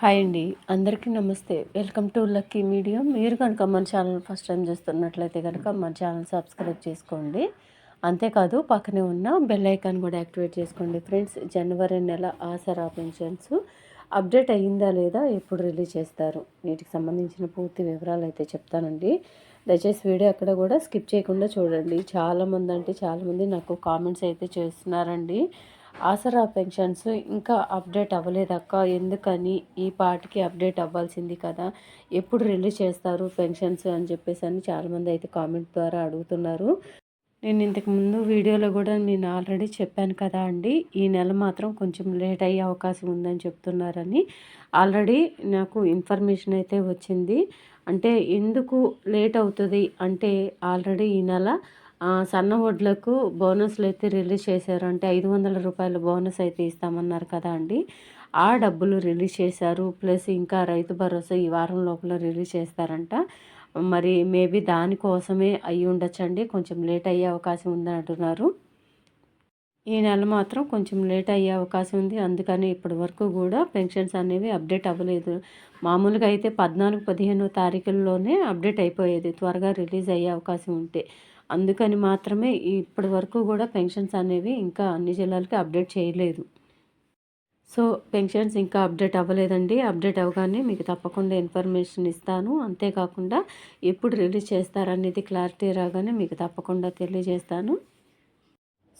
Hi అండి. అందరికీ నమస్తే. Welcome to lucky medium. మీరు కనుక మన ఛానల్ ఫస్ట్ టైం చూస్తున్నట్లయితే కనుక మన ఛానల్ సబ్స్క్రైబ్ చేసుకోండి. అంతేకాదు పక్కనే ఉన్న బెల్ ఐకాన్ కూడా యాక్టివేట్ చేసుకోండి. ఫ్రెండ్స్ జనవరి నెల ఆసరా పెన్షన్స్ అప్డేట్ అయ్యిందా లేదా ఎప్పుడు రిలీజ్ చేస్తారు? వీటికి సంబంధించిన పూర్తి వివరాలు అయితే చెప్తానండి. దయచేసి వీడియో అక్కడ కూడా స్కిప్ చేయకుండా చూడండి. చాలామంది అంటే చాలామంది నాకు కామెంట్స్ అయితే చేస్తున్నారండి. ఆసరా పెన్షన్స్ ఇంకా అప్డేట్ అవ్వలేదక్క ఎందుకని? ఈ పాటికి అప్డేట్ అవ్వాల్సింది కదా. ఎప్పుడు రిలీజ్ చేస్తారు పెన్షన్స్ అని చెప్పేసి అని చాలామంది అయితే కామెంట్ ద్వారా అడుగుతున్నారు. నేను ఇంతకు ముందు వీడియోలో కూడా నేను ఆల్రెడీ చెప్పాను కదా అండి. ఈ నెల మాత్రం కొంచెం లేట్ అయ్యే అవకాశం ఉందని చెప్తున్నారని. ఆల్రెడీ నాకు ఇన్ఫర్మేషన్ అయితే వచ్చింది. అంటే ఎందుకు లేట్ అవుతుంది? అంటే ఆల్రెడీ ఈ నెల సన్న వడ్లకు బోనస్లు అయితే రిలీజ్ చేశారు. అంటే ఐదు వందల రూపాయల బోనస్ అయితే ఇస్తామన్నారు కదా అండి. ఆ డబ్బులు రిలీజ్ చేశారు. ప్లస్ ఇంకా రైతు భరోసా ఈ వారం లోపల రిలీజ్ చేస్తారంట. మరి మేబీ దానికోసమే అయ్యి ఉండొచ్చండి. కొంచెం లేట్ అయ్యే అవకాశం ఉందని అంటున్నారు. ఈ నెల మాత్రం కొంచెం లేట్ అయ్యే అవకాశం ఉంది. అందుకని ఇప్పటి వరకు కూడా పెన్షన్స్ అనేవి అప్డేట్ అవ్వలేదు. మామూలుగా అయితే పద్నాలుగు పదిహేనో తారీఖుల్లోనే అప్డేట్ అయిపోయేది. త్వరగా రిలీజ్ అయ్యే అవకాశం ఉంటే. అందుకని మాత్రమే ఇప్పటి వరకు కూడా పెన్షన్స్ అనేవి ఇంకా అన్ని జిల్లాలకి అప్డేట్ చేయలేదు. సో పెన్షన్స్ ఇంకా అప్డేట్ అవ్వలేదండి. అప్డేట్ అవ్వగానే మీకు తప్పకుండా ఇన్ఫర్మేషన్ ఇస్తాను. అంతేకాకుండా ఎప్పుడు రిలీజ్ చేస్తారనేది క్లారిటీ రాగానే మీకు తప్పకుండా తెలియజేస్తాను.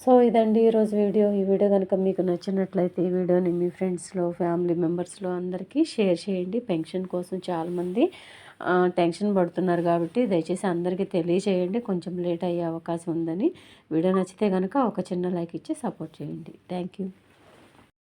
సో ఇదండి ఈరోజు వీడియో. ఈ వీడియో కనుక మీకు నచ్చినట్లయితే ఈ వీడియోని మీ ఫ్రెండ్స్లో ఫ్యామిలీ మెంబర్స్లో అందరికీ షేర్ చేయండి. పెన్షన్ కోసం చాలామంది టెన్షన్ పడుతున్నారు కాబట్టి దయచేసి అందరికీ తెలియజేయండి. కొంచెం లేట్ అయ్యే అవకాశం ఉందని. వీడియో నచ్చితే కనుక ఒక చిన్న లైక్ ఇచ్చి సపోర్ట్ చేయండి. Thank you.